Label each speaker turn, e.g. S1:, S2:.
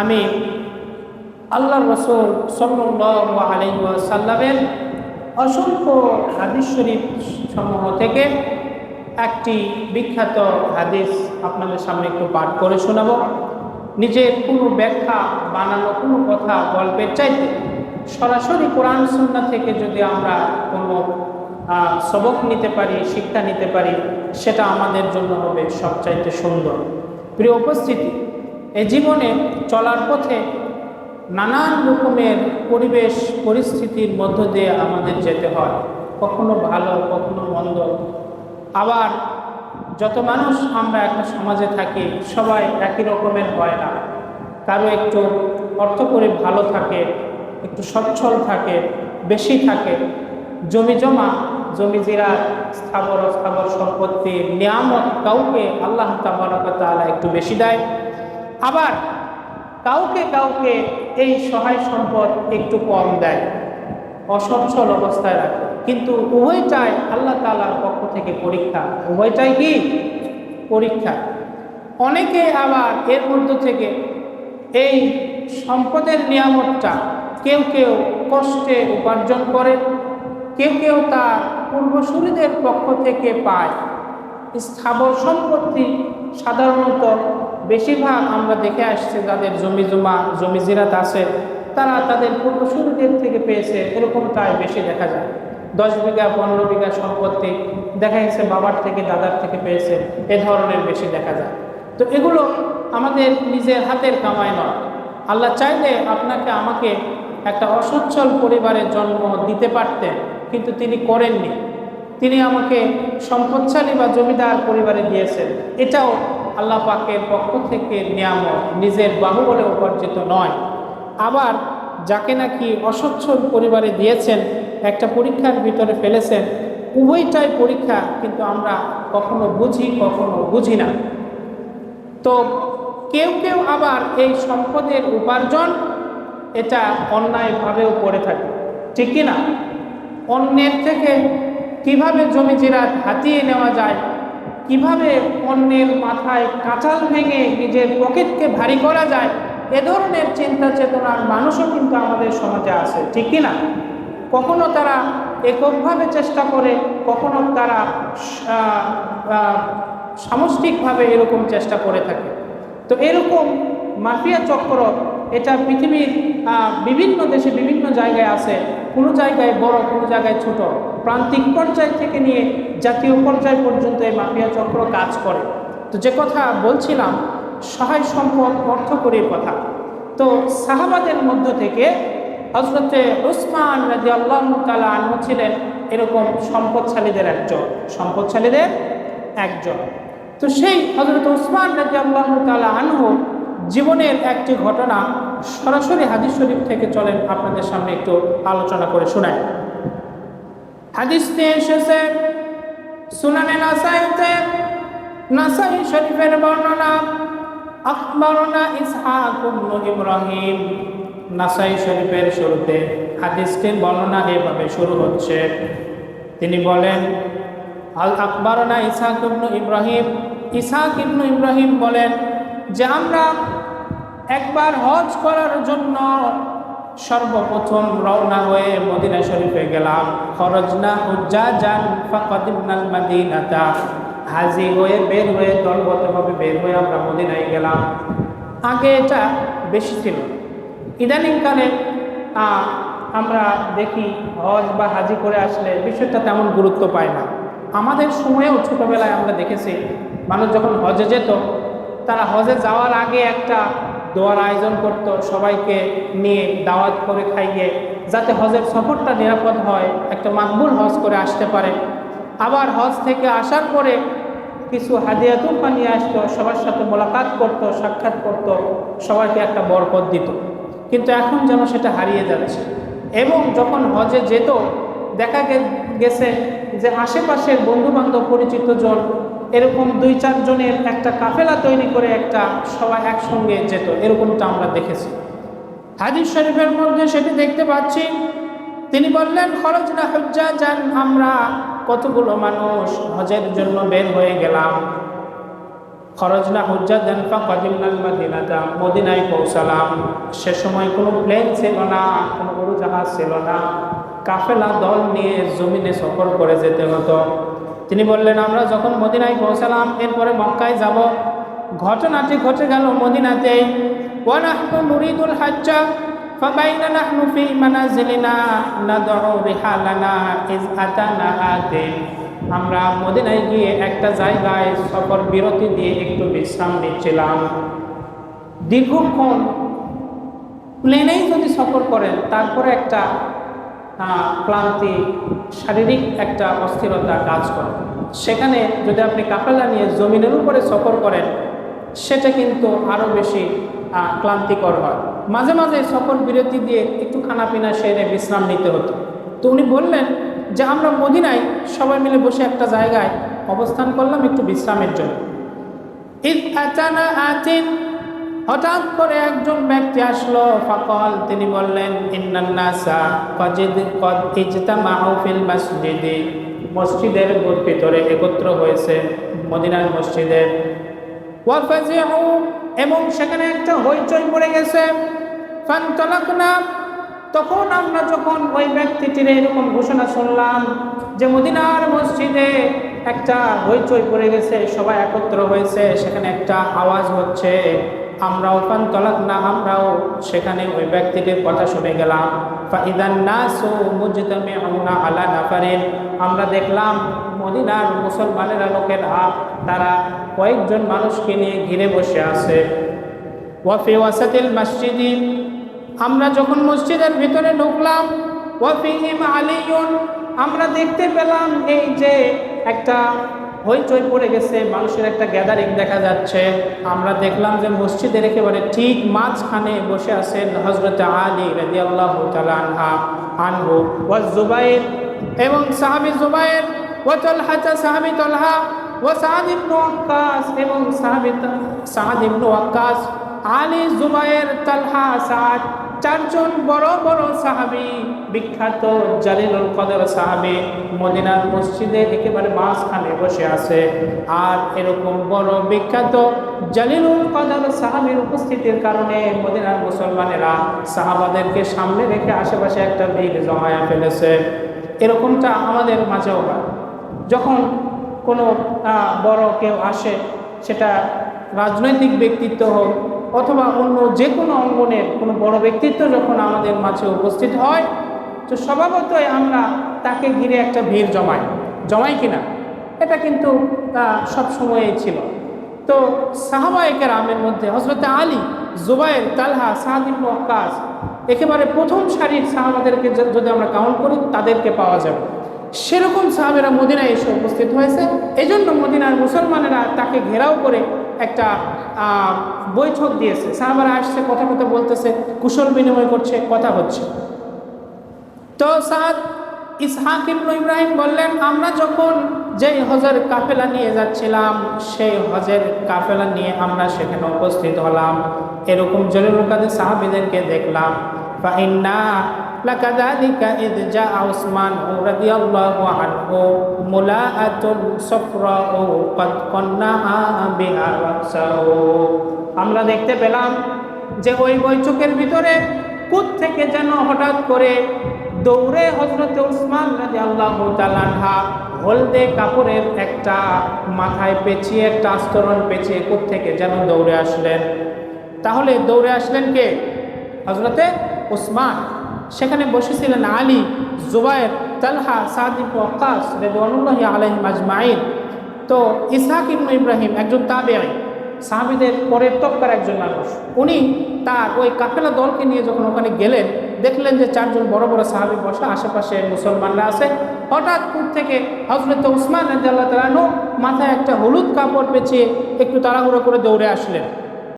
S1: আমি আল্লাহ রসুল সাল্লামের অসংখ্য হাদিস শরীফ সমূহ থেকে একটি বিখ্যাত হাদিস আপনাদের সামনে একটু পাঠ করে শোনাব। নিজের কোনো ব্যাখ্যা, বানানো কোনো কথা, গল্পের চাইতে সরাসরি কোরআন সুন্না থেকে যদি আমরা কোনো সবক নিতে পারি, শিক্ষা নিতে পারি, সেটা আমাদের জন্য হবে সবচাইতে সুন্দর। প্রিয় উপস্থিতি এই জীবনে চলার পথে নানান রকমের পরিবেশ পরিস্থিতির মধ্য দিয়ে আমাদের যেতে হয়। কখনো ভালো, কখনো মন্দ। আবার যত মানুষ আমরা একটা সমাজে থাকি, সবাই একই রকমের হয় না। কারও একটু অর্থ করে ভালো থাকে, একটু সচ্ছল থাকে, বেশি থাকে। জমি জমা, জমি জিরা, স্থাবর স্থাবর সম্পত্তি, নিয়ামত কাউকে আল্লাহ তালা একটু বেশি দেয়। আবার কাউকে কাউকে এই সহায় সম্পদ একটু কম দেয়, অসচ্ছল অবস্থায় রাখে। কিন্তু উভয়টাই আল্লাহ তালার পক্ষ থেকে পরীক্ষা। উভয়টাই কি? পরীক্ষা। অনেকে আবার এর মধ্য থেকে এই সম্পদের নিয়ামতটা কেউ কেউ কষ্টে উপার্জন করে, কেউ কেউ তার পূর্বসূরীদের পক্ষ থেকে পায়। স্থাবর সম্পত্তি সাধারণত বেশিরভাগ আমরা দেখে আসছি যাদের জমি জমা, জমি জিরাত আছে, তারা তাদের পূর্বসূরীদের থেকে পেয়েছে এরকমটাই বেশি দেখা যায়। দশ বিঘা, পনেরো বিঘা সম্পত্তি দেখা গেছে বাবার থেকে, দাদার থেকে পেয়েছে, এ ধরনের বেশি দেখা যায়। তো এগুলো আমাদের নিজের হাতের কামাই নয়। আল্লাহ চাইলে আপনাকে আমাকে একটা অসচ্ছল পরিবারের জন্ম দিতে পারতেন, কিন্তু তিনি করেননি। তিনি আমাকে সম্পদশালী বা জমিদার পরিবারে দিয়েছেন। এটাও আল্লাহ পাকের পক্ষ থেকে নিয়ামত নিজের বাহুবলে উপার্জিত নয়। আবার যাকে নাকি অসচ্ছল পরিবারে দিয়েছেন, একটা পরীক্ষার ভিতরে ফেলেছেন, উভয়টাই পরীক্ষা কিন্তু আমরা কখনো বুঝি কখনো বুঝি না। তো কেউ কেউ আবার এই সম্পদের উপার্জন এটা অন্যায়ভাবেও করে থাকে, ঠিক কি না? অন্যের থেকে কীভাবে জমি জিরাত হাতিয়ে নেওয়া যায় কীভাবে অন্যের মাথায় কাঁচাল ভেঙে নিজের পকেটকে ভারী করা যায়, এ ধরনের চিন্তা চেতনার মানুষও কিন্তু আমাদের সমাজে আছে, ঠিক কি না কখনো তারা এককভাবে চেষ্টা করে, কখনো তারা সামষ্টিকভাবে এরকম চেষ্টা করে থাকে। তো এরকম মাফিয়া চক্র, এটা পৃথিবীর বিভিন্ন দেশে বিভিন্ন জায়গায় আছে। কোনো জায়গায় বড়, কোনো জায়গায় ছোট, প্রান্তিক পর্যায় থেকে নিয়ে জাতীয় পর্যায় পর্যন্ত এই মাফিয়া চক্র কাজ করে। তো যে কথা বলছিলাম, সহায় সম্পদ অর্থ করে কথা। তো সাহাবাদের মধ্য থেকে হজরতে উসমান রাজি আল্লাহ তালা আনহু ছিলেন এরকম সম্পদশালীদের একজন সম্পদশালীদের একজন। তো সেই হজরত উসমান রাজি আল্লাহ তালা আনহু জীবনের একটি ঘটনা সরাসরি হাদিস শরীফ থেকে চলেন আপনাদের সামনে একটু আলোচনা করে শোনায় হাদিসতে এসেছে, সুনানে নাসাইতে, নাসাই শরীফের বর্ণনা আকবরনা ইসহাক ইব্রাহিম। নাসাই শরীফের শুরুতে হাদিসটির বর্ণনা এভাবে শুরু হচ্ছে। তিনি বলেন, আল আকবরনা ইসহাক ইবনু ইব্রাহিম। ইসহাক ইবনু ইব্রাহিম বলেন যে আমরা একবার হজ করার জন্য সর্বপ্রথম রওনা হয়ে মদিনা শরীফে গেলাম। খরজনা উজ্জা যান ফাকাদিবনাল মাদিনাতা। হাজি হয়ে বের হয়ে দলগতভাবে বের হয়ে আমরা মদিনায় গেলাম। আগে এটা বেশি ছিল। ইদানিংকালে আমরা দেখি হজ বা হাজি করে আসলে বিষয়টা তেমন গুরুত্ব পায় না। আমাদের সময়েও ছোটোবেলায় আমরা দেখেছি, মানুষ যখন হজে যেত, তারা হজে যাওয়ার আগে একটা দোয়ার আয়োজন করত, সবাইকে নিয়ে দাওয়াত করে খাইয়ে, যাতে হজের সফরটা নিরাপদ হয়, একটা মাকবুল হজ করে আসতে পারে। আবার হজ থেকে আসার পরে কিছু হাদিয়া তুলপা নিয়ে আসতো, সবার সাথে মোলাকাত করতো, সাক্ষাৎ করত, সবাইকে একটা বরকত দিত। কিন্তু এখন যেন সেটা হারিয়ে যাচ্ছে। এবং যখন হজে যেত, দেখা গেছে যে আশেপাশের বন্ধুবান্ধব পরিচিত জন এরকম দুই চারজনের একটা কাফেলা তৈরি করে একটা সবাই একসঙ্গে যেত, এরকমটা আমরা দেখেছি। হাদিস শরীফের মধ্যে সেটি দেখতে পাচ্ছি। তিনি বললেন খরচ না হজ্জা যান আমরা কতগুলো মানুষ হজের জন্য বের হয়ে গেলাম। খরজনা হুজ্জাদান ফাকাদিমনাল মাদিনাতা, মদিনায় পৌঁছালাম। সে সময় কোনো প্লেন ছিল না, কোনো উড়োজাহাজ ছিল না। কাফেলা দল নিয়ে জমিনে সফর করে যেতে হতো। তিনি বললেন আমরা যখন মদিনায় পৌঁছালাম এরপরে মক্কায় যাব ঘটনাটি ঘটে গেল মদিনাতেই ওয়ানাহনু নুরিদুল হাজ্জা فبين نحن في منازلنا ندعو رحالنا إذ أتانا آتٍ আমরা মদিনায় গিয়ে একটা জায়গায় সফর বিরতি দিয়ে একটু বিশ্রাম নিচ্ছিলাম দীর্ঘক্ষণ প্লেনেই যদি সফর করেন তারপরে একটা আহ, ক্লান্তি, শারীরিক একটা অস্থিরতা কাজ করে। সেখানে যদি আপনি কাফেলা নিয়ে জমিনের উপরে সফর করেন, সেটা কিন্তু আরও বেশি ক্লান্তিকর হয়। মাঝে মাঝে সফর বিরতি দিয়ে একটু খানাপিনা সেরে বিশ্রাম নিতে হতো। তো উনি বললেন যে, আমরা মদিনায় সবাই মিলে বসে একটা জায়গায় অবস্থান করলাম একটু বিশ্রামের জন্য। হঠাৎ করে একজন ব্যক্তি আসলো, ফাকল, তিনি বললেন মসজিদে। মসজিদের ভিতরে একত্র হয়েছে মদিনার মসজিদের এবং সেখানে একটা হইচই পড়ে গেছে। তখন আমরা যখন ওই ব্যক্তিটির এরকম ঘোষণা শুনলাম যে মদিনার মসজিদে একটা হইচই পড়ে গেছে, সবাই একত্র হয়েছে, সেখানে একটা আওয়াজ হচ্ছে। আমরাও পান তলাক না, আমরাও সেখানে ওই ব্যক্তিটির কথা শুনে গেলাম। ফাইদান নাসু মুজতামিউনা আলা নাফারিন। আমরা দেখলাম মদিনার মুসলমানেরা লোকেরা, তারা কয়েকজন মানুষকে নিয়ে ঘিরে বসে আছে। ওয়াফি ওয়াসাতিল মসজিদি। আমরা যখন মসজিদের ভিতরে ঢুকলাম ওয়াফিহিম আলিয়ুন, আমরা দেখতে পেলাম এই যে একটা হইচই পড়ে গেছে, মানুষের একটা গ্যাদারিং দেখা যাচ্ছে। আমরা দেখলাম যে মসজিদের একেবারে ঠিক মাঝখানে বসে আছেন হজরত আলী রাজি আল্লাহ আনহা, আনহু ওয়াজ জুবাইর এবং সাহাবি জুবাইর ওয়া তলহা, সাহাবি তলহা ও সাদ ইবনু এবং সাহাবি সাদ ইবনু ওয়াক্কাস আলী জুবাইর, তালহা, সাদ চারজন বড় বড় সাহাবি, বিখ্যাত জালিলুল কদর সাহাবি, মদিনার মসজিদে একেবারে মাঝখানে বসে আছে। আর এরকম বড় বিখ্যাত জালিলুল কদর সাহাবির উপস্থিতির কারণে মদিনার মুসলমানেরা সাহাবাদেরকে সামনে রেখে আশেপাশে একটা ভিড় জমায়া ফেলেছে। এরকমটা আমাদের মাঝেও হয়। যখন কোনো বড় কেউ আসে, সেটা রাজনৈতিক ব্যক্তিত্ব হোক অথবা অন্য যে কোনো অঙ্গনের কোনো বড় ব্যক্তিত্ব যখন আমাদের মাঝে উপস্থিত হয়, তো স্বভাবতই আমরা তাকে ঘিরে একটা ভিড় জমাই। জমাই কিনা? এটা কিন্তু সব সময়ই ছিল। তো সাহাবায়কের আমের মধ্যে হজরত আলী জুবাইর তালহা সাহাদিম ওয়াক্কাস একেবারে প্রথম সারির সাহাবাদেরকে যদি আমরা কাউন্ট করি, তাদেরকে পাওয়া যাবে। সেরকম সাহাবেরা মদিনায় এসে উপস্থিত হয়েছে। এই জন্য মদিনার মুসলমানেরা তাকে ঘেরাও করে একটা বৈঠক দিয়েছে। সাহাবারা আসছে, কথা কথা বলতেছে, কুশল বিনিময় করছে, কথা হচ্ছে। তো সাদ ইসহাক ইবনু ইব্রাহিম বললেন, আমরা যখন যেই হজের কাফেলা নিয়ে যাচ্ছিলাম, সেই হজের কাফেলা নিয়ে আমরা সেখানে উপস্থিত হলাম। এরকম জলিলুল কাদের সাহাবিদেরকে দেখলাম। ফাইন্না লাকাযালিকা ইদ জা উসমান রাদিয়াল্লাহু আনহু মুলাআতুন সাফরাউ কদ কন্নাহা বিহা রাসাহু। আমরা দেখতে পেলাম যে ওই বৈঠকের ভিতরে কুত থেকে যেন হঠাৎ করে দৌড়ে হজরত উসমান রাজি আল্লাহ তালানহা হলদে কাপড়ের একটা মাথায় পেঁচিয়ে, একটা আস্তরণ পেঁচিয়ে কুত থেকে যেন দৌড়ে আসলেন। তাহলে দৌড়ে আসলেন কে? হজরতে উসমান। সেখানে বসেছিলেন আলী, জুবায়ের, তালহা সাদিব ওয়াক্কাস রেদওয়ানুল্লাহি আলাইহিম আজমাইন তো ইসহাক ইবনু ইব্রাহিম একজন তাবেঈ, সাহাবিদের পরের তক্কার একজন মানুষ। উনি তার ওই কাফেলা দলকে নিয়ে যখন ওখানে গেলেন, দেখলেন যে চারজন বড় বড় সাহাবি বসা আশেপাশে মুসলমানরা আছে। হঠাৎ দূর থেকে হজরত উসমান তাআলা আনহু মাথায় একটা হলুদ কাপড় পেঁচিয়ে একটু তাড়াহুড়ো করে দৌড়ে আসলেন।